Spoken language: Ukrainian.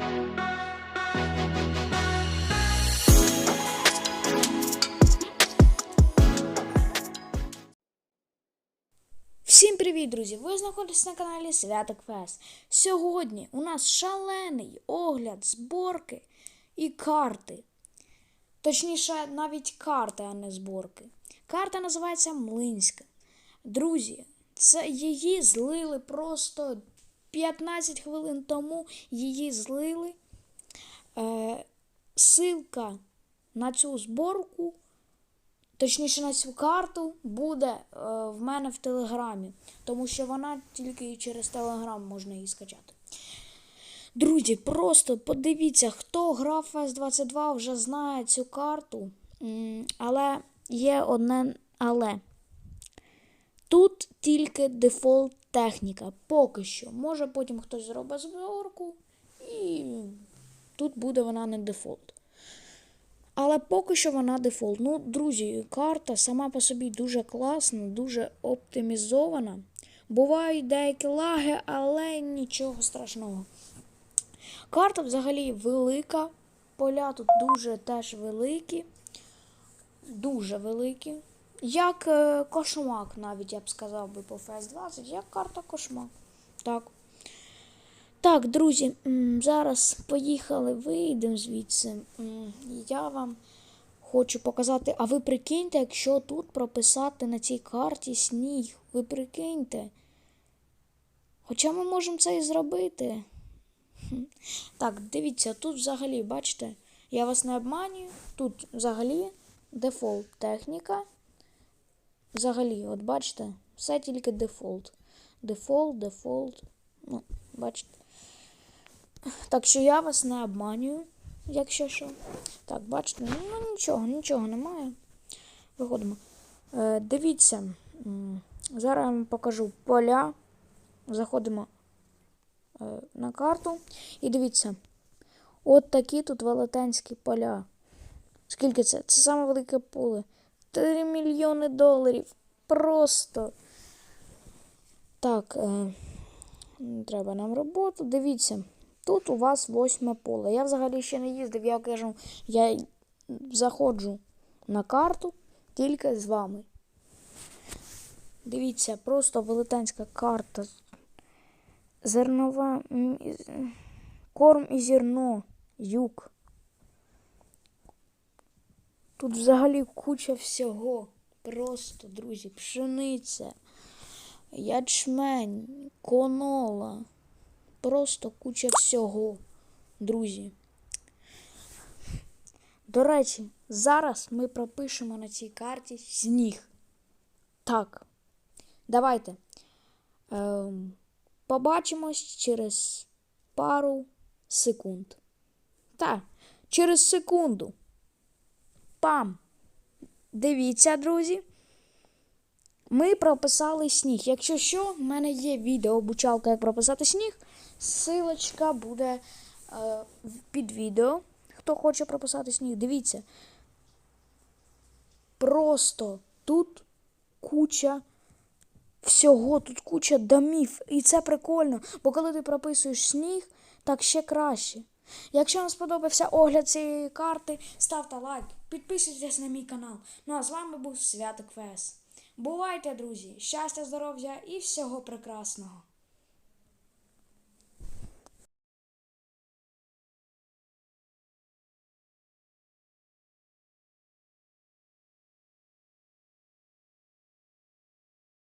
Всім привіт, друзі! Ви знаходитесь на каналі Свято Квест. Сьогодні у нас шалений огляд зборки і карти. Точніше, навіть карти, а не зборки. Карта називається Млинська. Друзі, це її злили просто 15 хвилин тому. Її злили. Е, силка на цю зборку Точніше, на цю карту буде е, в мене в Телеграмі, тому що вона тільки через Телеграм можна її скачати. Друзі, просто подивіться, хто грав в S22, вже знає цю карту. Але є одне але. Тут тільки дефолт техніка. Поки що. Може потім хтось зробить зборку, і тут буде вона не дефолт. Але поки що вона дефолт. Ну, друзі, карта сама по собі дуже класна, дуже оптимізована. Бувають деякі лаги, але нічого страшного. Карта взагалі велика. Поля тут дуже теж великі. Дуже великі. Як е, кошмак, навіть я б сказав би по ФС-20, як карта кошмак. Так. Так, друзі, зараз поїхали, вийдемо звідси. Я вам хочу показати. А ви прикиньте, якщо тут прописати на цій карті сніг. Ви прикиньте. Хоча ми можемо це і зробити. Так, дивіться, тут взагалі, бачите, я вас не обманюю. Тут взагалі дефолт техніка. Взагалі, от бачите, все тільки дефолт. Дефолт, дефолт. Ну, бачите. Так що я вас не обманюю, якщо що. Так, бачите, ну нічого, нічого немає. Виходимо. Е, дивіться, зараз я вам покажу поля. Заходимо е, на карту. І дивіться, от такі тут велетенські поля. Скільки це? Це саме велике поле. 3 мільйони доларів. Просто. Так, е, треба нам роботу. Дивіться. Тут у вас восьме поле. Я взагалі ще не їздив, я кажу, я заходжу на карту тільки з вами. Дивіться, просто велетенська карта. Зернова. Корм і зерно. Юг. Тут взагалі куча всього. Просто, друзі, пшениця, ячмень, конола. Просто куча всього, друзі. До речі, зараз ми пропишемо на цій карті сніг. Так. Давайте. Ем, побачимось через пару секунд. Так, через секунду. Пам! Дивіться, друзі. Ми прописали сніг. Якщо що, в мене є відео обучалка, як прописати сніг. Силочка буде е, під відео. Хто хоче прописати сніг, дивіться. Просто тут куча всього, тут куча домів. І це прикольно, бо коли ти прописуєш сніг, так ще краще. Якщо вам сподобався огляд цієї карти, ставте лайк, підписуйтесь на мій канал. Ну а з вами був Свято Квес. Бувайте, друзі! Щастя, здоров'я і всього прекрасного!